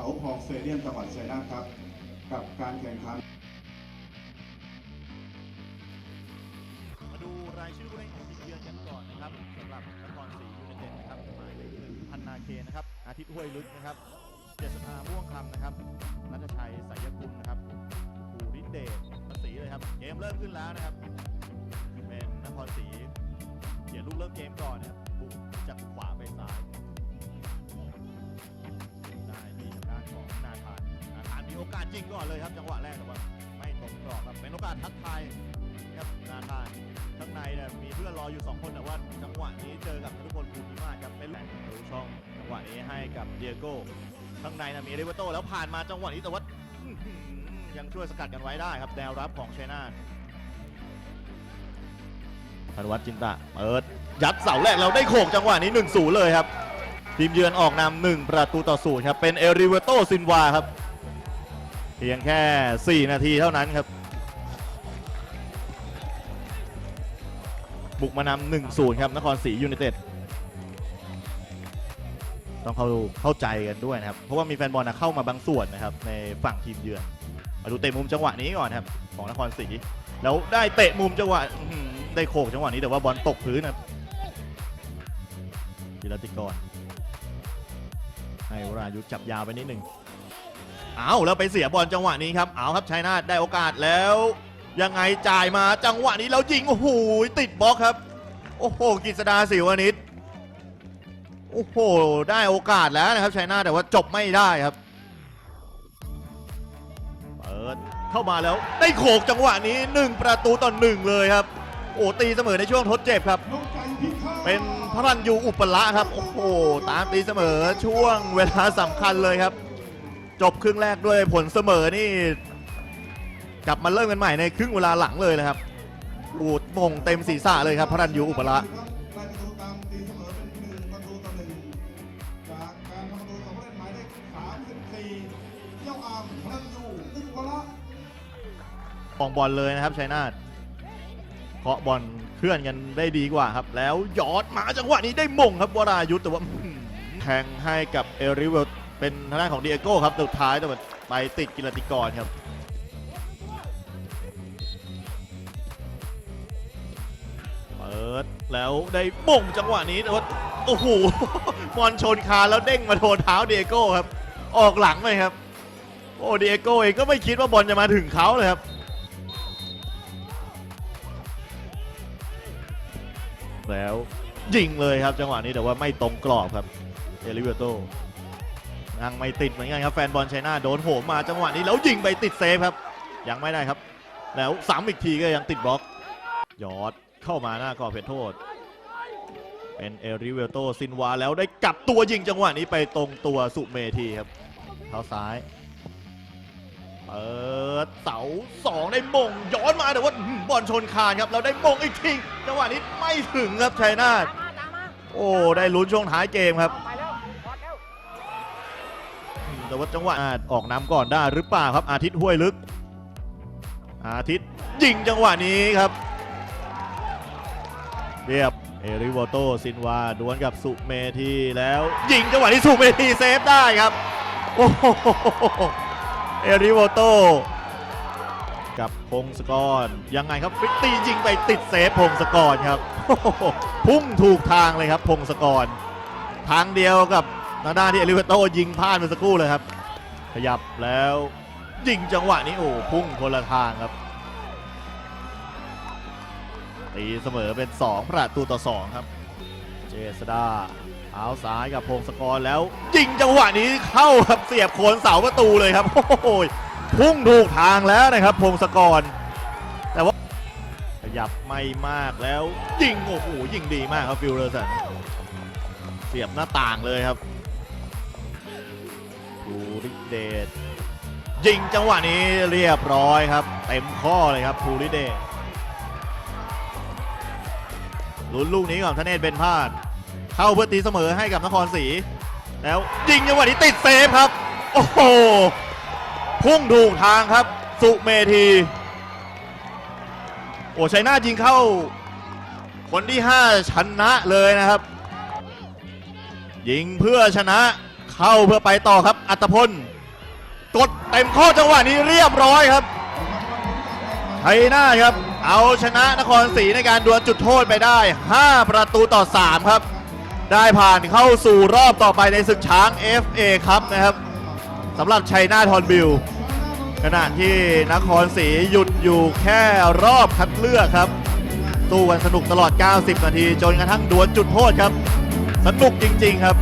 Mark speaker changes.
Speaker 1: เขาพองสเตเดียมจังหวัดชัยนาทครับ กับการแข่งขัน
Speaker 2: มาดูรายชื่อผู้เล่นของทีมเยือนกันก่อนนะครับสำหรับนครศรียูไนเต็ดนะครับหมายเลขหนึ่งพันนาเคนะครับ อาทิตย์ห้วยลึกนะครับ เจษฎาม่วงคำนะครับนัทชัยสายกุลนะครับภูริเดชภาษีเลยครับ เกมเริ่มขึ้นแล้วนะครับ เป็นนครศรีเขียนลูกเริ่มเกมก่อนนะครับบุกจากขวา โอกาสยิงก่อนเลยครับจังหวะแรกแต่ว่าไม่ตรงกรอบครับเป็นโอกาสทัดทายครับนาธานข้างในเนี่ยมีเพื่อนรออยู่ 2 คนแต่ว่าจังหวะนี้เจอกับทุกคนภูมิมาศครับเป็นแหล่งรูช่องจังหวะนี้ให้กับเดียโก้ข้างในนะมีเอริเวโตแล้วผ่านมาจังหวะนี้แต่ว่ายังช่วยสกัดกันไว้ได้ครับแนวรับของชัยนาทพันวัฒน์จินตะเปิดยัดเสาแรกเราได้โขกจังหวะนี้1-0เลยครับทีมเยือนออกนำ1ประตูต่อศูนย์ครับเป็นเอริเวโตซินวาครับ เพียงแค่ 4 นาทีเท่านั้นครับ บุกมานำ1-0 ครับ นครศรียูไนเต็ดต้องเข้าเข้าใจกันด้วยนะครับ เพราะว่ามีแฟนบอลนะเข้ามาบางส่วนนะครับ ในฝั่งทีมเยือนมาดูเตะมุมจังหวะนี้ก่อนครับ ของนครศรีแล้วได้เตะมุมจังหวะได้โขกจังหวะนี้แต่ว่าบอลตกพื้นนะครับจิรติกร ให้วรายุทธจับยาวไปนิดหนึ่ง เอาแล้วไปเสียบอลจังหวะนี้ครับเอาครับชัยนาทได้โอกาสแล้ว ยังไงจ่ายมาจังหวะนี้แล้วยิงโอ้โหติดบล็อกครับ โอ้โหกฤษดาศิวานิชโอ้โหได้โอกาสแล้วนะครับชัยนาทแต่ว่าจบไม่ได้ครับเปิดเข้ามาแล้วได้โขกจังหวะนี้ 1 ประตูต่อหนึ่งเลยครับ โอ้ตีเสมอในช่วงทดเจ็บครับ เป็นพระรันยูอุปละครับ โอ้โหตามตีเสมอช่วงเวลาสำคัญเลยครับ จบครึ่งแรกด้วยผลเสมอนี่กลับมาเริ่มกันใหม่ในครึ่งเวลาหลังเลยนะครับอูดมงเต็มศีรษะเลยครับพระรันยูอุปละ
Speaker 1: ประตูตามตีเสมองประตูต่อหนึ่งจากการทำประตูของ
Speaker 2: บอลเลยนะครับชัยนาทเคาะบอลเคลื่อนกันได้ดีกว่าครับ แล้วยอดมาจังหวะนี้ได้มงครับวรายุทธแต่ว่าแทงให้กับเอริเวล เป็นทางด้านของเดียโก้ครับสุดท้ายแต่ว่าไปติดกิรติกรครับเปิดแล้วได้มงจังหวะนี้แต่ว่าโอ้โหบอลชนคาแล้วเด้งมาโดนเท้าเดียโก้ครับ ออกหลังเลยครับ โอ้เดียโก้เองก็ไม่คิดว่าบอลจะมาถึงเขาเลยครับแล้วยิงเลยครับจังหวะนี้แต่ว่าไม่ตรงกรอบครับเอลิเวโต ยังไม่ติดเหมือนกันครับแฟนบอลชัยนาโดนโหมมาจังหวะนี้แล้วยิงไปติดเซฟครับ ยังไม่ได้ครับ แล้วซ้ำอีกทีก็ยังติดบล็อกยอดเข้ามาหน้ากรอบเขตโทษ เป็นเอริเวโตซินวาแล้วได้กลับตัวยิงจังหวะนี้ไปตรงตัวสุเมธีครับเท้าซ้ายเปิดเสาสองได้มงย้อนมาแต่ว่าบอลชนคานครับแล้วได้มงอีกทีจังหวะนี้ไม่ถึงครับชัยนาท
Speaker 3: ตามมาตามมา
Speaker 2: โอ้ได้ลุ้นช่วงท้ายเกมครับ
Speaker 3: ไปแล้วบอลแล้ว
Speaker 2: อืม แต่ว่าจังหวะออกนำก่อนได้หรือเปล่าครับ อาทิตย์ห้วยลึก อาทิตย์ยิงจังหวะนี้ครับ เรียบเอริโวโตซินวาดวลกับสุเมธีแล้วยิงจังหวะที่สุเมธีเซฟได้ครับโอ้โหเอริโวโตกับพงศกรยังไงครับฟิกตียิงไปติดเซฟพงศกรครับพุ่งถูกทางเลยครับพงศกรทางเดียวกับ ทาด้านที่เอลิเวโตยิงพลาดเมื่อสักครู่เลยครับ ขยับแล้วยิงจังหวะนี้โอ้พุ่งคนละทางครับตีเสมอเป็น 2 ประตูต่อ 2 ครับ เจษดาเท้าซ้ายกับพงศกรแล้วยิงจังหวะนี้เข้าครับเสียบโคนเสาประตูเลยครับโอ้โหพุ่งถูกทางแล้วนะครับ พงศกร แต่ว่าขยับไม่มากแล้วยิงโอ้โหยิงดีมากครับฟิลเลอร์สันเสียบหน้าต่างเลยครับ ภูริเดชยิงจังหวะนี้เรียบร้อยครับ เต็มข้อเลยครับภูริเดชลุ้นลูกนี้ก่อนทเนศเป็นพลาด เข้าเพื่อตีเสมอให้กับนครศรีแล้วยิงจังหวะนี้ติดเซฟครับ โอ้โหพุ่งถูกทางครับ สุเมธีโอ้ชัยนาทยิงเข้า คนที่ 5 ชนะเลยนะครับ ยิงเพื่อชนะ เข้าเพื่อไปต่อครับ อัตพล กดเต็มข้อจังหวะนี้เรียบร้อยครับไทยนาครับ เอาชนะนครศรีในการดวลจุดโทษไปได้ 5 ประตูต่อ 3 ครับ ได้ผ่านเข้าสู่รอบต่อไปในศึกช้าง FA ครับนะครับสำหรับชัยนาทอนบิลขณะที่นครศรีหยุดอยู่แค่รอบคัดเลือกครับสู้กันสนุกตลอด 90 นาที จนกระทั่งดวลจุดโทษครับ สนุกจริง ๆ ครับ